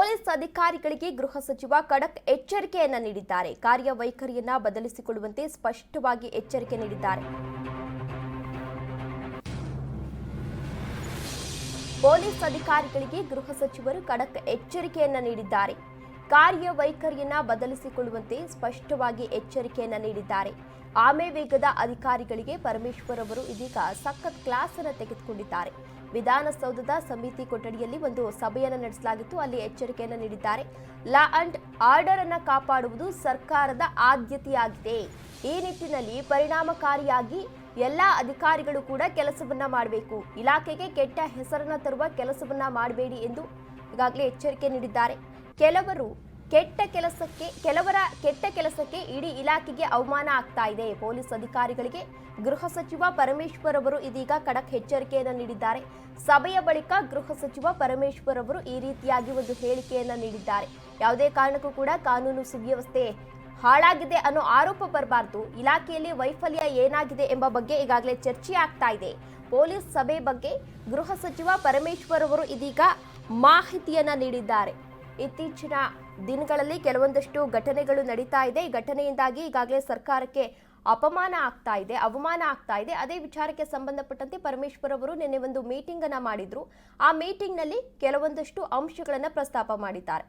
Police ಅಧಿಕಾರಿಗಳಿಗೆ ಗೃಹ ಸಚಿವ ಖಡಕ್ ಎಚ್ಚರಿಕೆಯನ್ನ ನೀಡಿದ್ದಾರೆ. ಕಾರ್ಯವೈಖರಿಯನ್ನ ಬದಲಿಸಿಕೊಳ್ಳುವಂತೆ ಸ್ಪಷ್ಟವಾಗಿ ಎಚ್ಚರಿಕೆ ನೀಡಿದ್ದಾರೆ. ಪೊಲೀಸ್ ಅಧಿಕಾರಿಗಳಿಗೆ ಗೃಹ ಸಚಿವರು ಖಡಕ್ ಎಚ್ಚರಿಕೆಯನ್ನ ನೀಡಿದ್ದಾರೆ. ಕಾರ್ಯವೈಖರಿಯನ್ನ ಬದಲಿಸಿಕೊಳ್ಳುವಂತೆ ಸ್ಪಷ್ಟವಾಗಿ ಎಚ್ಚರಿಕೆಯನ್ನ ನೀಡಿದ್ದಾರೆ. ಆಮೆ ವೇಗದ ಅಧಿಕಾರಿಗಳಿಗೆ ಪರಮೇಶ್ವರ್ ಅವರು ಇದೀಗ ಸಖತ್ ಕ್ಲಾಸ್ ಅನ್ನು ತೆಗೆದುಕೊಂಡಿದ್ದಾರೆ. ವಿಧಾನಸೌಧದ ಸಮಿತಿ ಕೊಠಡಿಯಲ್ಲಿ ಒಂದು ಸಭೆಯನ್ನು ನಡೆಸಲಾಗಿತ್ತು. ಅಲ್ಲಿ ಎಚ್ಚರಿಕೆಯನ್ನು ನೀಡಿದ್ದಾರೆ. ಲಾ ಅಂಡ್ ಆರ್ಡರ್ ಅನ್ನ ಕಾಪಾಡುವುದು ಸರ್ಕಾರದ ಆದ್ಯತೆಯಾಗಿದೆ. ಈ ನಿಟ್ಟಿನಲ್ಲಿ ಪರಿಣಾಮಕಾರಿಯಾಗಿ ಎಲ್ಲ ಅಧಿಕಾರಿಗಳು ಕೂಡ ಕೆಲಸವನ್ನ ಮಾಡಬೇಕು. ಇಲಾಖೆಗೆ ಕೆಟ್ಟ ಹೆಸರನ್ನ ತರುವ ಕೆಲಸವನ್ನ ಮಾಡಬೇಡಿ ಎಂದು ಈಗಾಗಲೇ ಎಚ್ಚರಿಕೆ ನೀಡಿದ್ದಾರೆ. ಕೆಲವರು ಕೆಟ್ಟ ಕೆಲಸಕ್ಕೆ, ಕೆಲವರ ಕೆಟ್ಟ ಕೆಲಸಕ್ಕೆ ಇಡೀ ಇಲಾಖೆಗೆ ಅವಮಾನ ಆಗ್ತಾ ಇದೆ. ಪೊಲೀಸ್ ಅಧಿಕಾರಿಗಳಿಗೆ ಗೃಹ ಸಚಿವ ಪರಮೇಶ್ವರ್ ಅವರು ಇದೀಗ ಖಡಕ್ ಎಚ್ಚರಿಕೆಯನ್ನು ನೀಡಿದ್ದಾರೆ. ಸಭೆಯ ಬಳಿಕ ಗೃಹ ಸಚಿವ ಪರಮೇಶ್ವರ್ ಅವರು ಈ ರೀತಿಯಾಗಿ ಒಂದು ಹೇಳಿಕೆಯನ್ನು ನೀಡಿದ್ದಾರೆ. ಯಾವುದೇ ಕಾರಣಕ್ಕೂ ಕೂಡ ಕಾನೂನು ಸುವ್ಯವಸ್ಥೆ ಹಾಳಾಗಿದೆ ಅನ್ನೋ ಆರೋಪ ಬರಬಾರ್ದು. ಇಲಾಖೆಯಲ್ಲಿ ವೈಫಲ್ಯ ಏನಾಗಿದೆ ಎಂಬ ಬಗ್ಗೆ ಈಗಾಗಲೇ ಚರ್ಚೆ ಆಗ್ತಾ ಇದೆ. ಪೊಲೀಸ್ ಸಭೆ ಬಗ್ಗೆ ಗೃಹ ಸಚಿವ ಪರಮೇಶ್ವರ್ ಅವರು ಇದೀಗ ಮಾಹಿತಿಯನ್ನ ನೀಡಿದ್ದಾರೆ. ಇತ್ತೀಚಿನ ದಿನಗಳಲ್ಲಿ ಕೆಲವೊಂದಷ್ಟು ಘಟನೆಗಳು ನಡೀತಾ ಇದೆ. ಈ ಘಟನೆಯಿಂದಾಗಿ ಈಗಾಗಲೇ ಸರ್ಕಾರಕ್ಕೆ ಅಪಮಾನ ಆಗ್ತಾ ಇದೆ, ಅವಮಾನ ಆಗ್ತಾ ಇದೆ. ಅದೇ ವಿಚಾರಕ್ಕೆ ಸಂಬಂಧಪಟ್ಟಂತೆ ಪರಮೇಶ್ವರ್ ಅವರು ನಿನ್ನೆ ಒಂದು ಮೀಟಿಂಗ್ ಅನ್ನ ಮಾಡಿದ್ರು. ಆ ಮೀಟಿಂಗ್ನಲ್ಲಿ ಕೆಲವೊಂದಷ್ಟು ಅಂಶಗಳನ್ನ ಪ್ರಸ್ತಾಪ ಮಾಡಿದ್ದಾರೆ.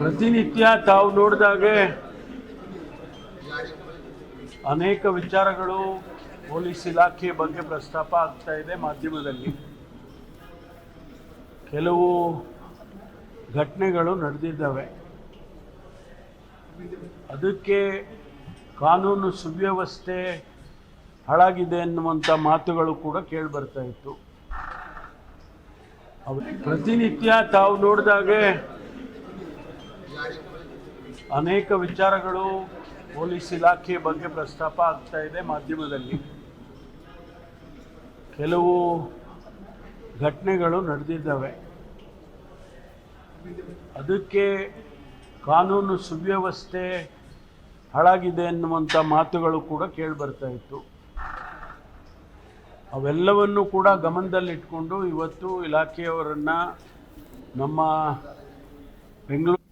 ಪ್ರತಿನಿತ್ಯ ತಾವು ನೋಡಿದಾಗೆ ಅನೇಕ ವಿಚಾರಗಳು ಪೊಲೀಸ್ ಇಲಾಖೆ ಬಗ್ಗೆ ಪ್ರಸ್ತಾಪ ಆಗ್ತಾ ಇದೆ ಮಾಧ್ಯಮದಲ್ಲಿ. ಕೆಲವು ಘಟನೆಗಳು ನಡೆದಿದ್ದಾವೆ. ಅದಕ್ಕೆ ಕಾನೂನು ಸುವ್ಯವಸ್ಥೆ ಹಾಳಾಗಿದೆ ಎನ್ನುವಂಥ ಮಾತುಗಳು ಕೂಡ ಕೇಳಿಬರ್ತಾ ಇತ್ತು. ಪ್ರತಿನಿತ್ಯ ತಾವು ನೋಡಿದಾಗ ಅನೇಕ ವಿಚಾರಗಳು ಪೊಲೀಸ್ ಇಲಾಖೆ ಬಗ್ಗೆ ಪ್ರಸ್ತಾಪ ಆಗ್ತಾ ಇದೆ ಮಾಧ್ಯಮದಲ್ಲಿ. ಕೆಲವು ಘಟನೆಗಳು ನಡೆದಿದ್ದಾವೆ. ಅದಕ್ಕೆ ಕಾನೂನು ಸುವ್ಯವಸ್ಥೆ ಹಾಳಾಗಿದೆ ಎನ್ನುವಂಥ ಮಾತುಗಳು ಕೂಡ ಕೇಳಿಬರ್ತಾ ಇತ್ತು. ಅವೆಲ್ಲವನ್ನು ಕೂಡ ಗಮನದಲ್ಲಿಟ್ಕೊಂಡು ಇವತ್ತು ಇಲಾಖೆಯವರನ್ನು ನಮ್ಮ ಬೆಂಗಳೂರು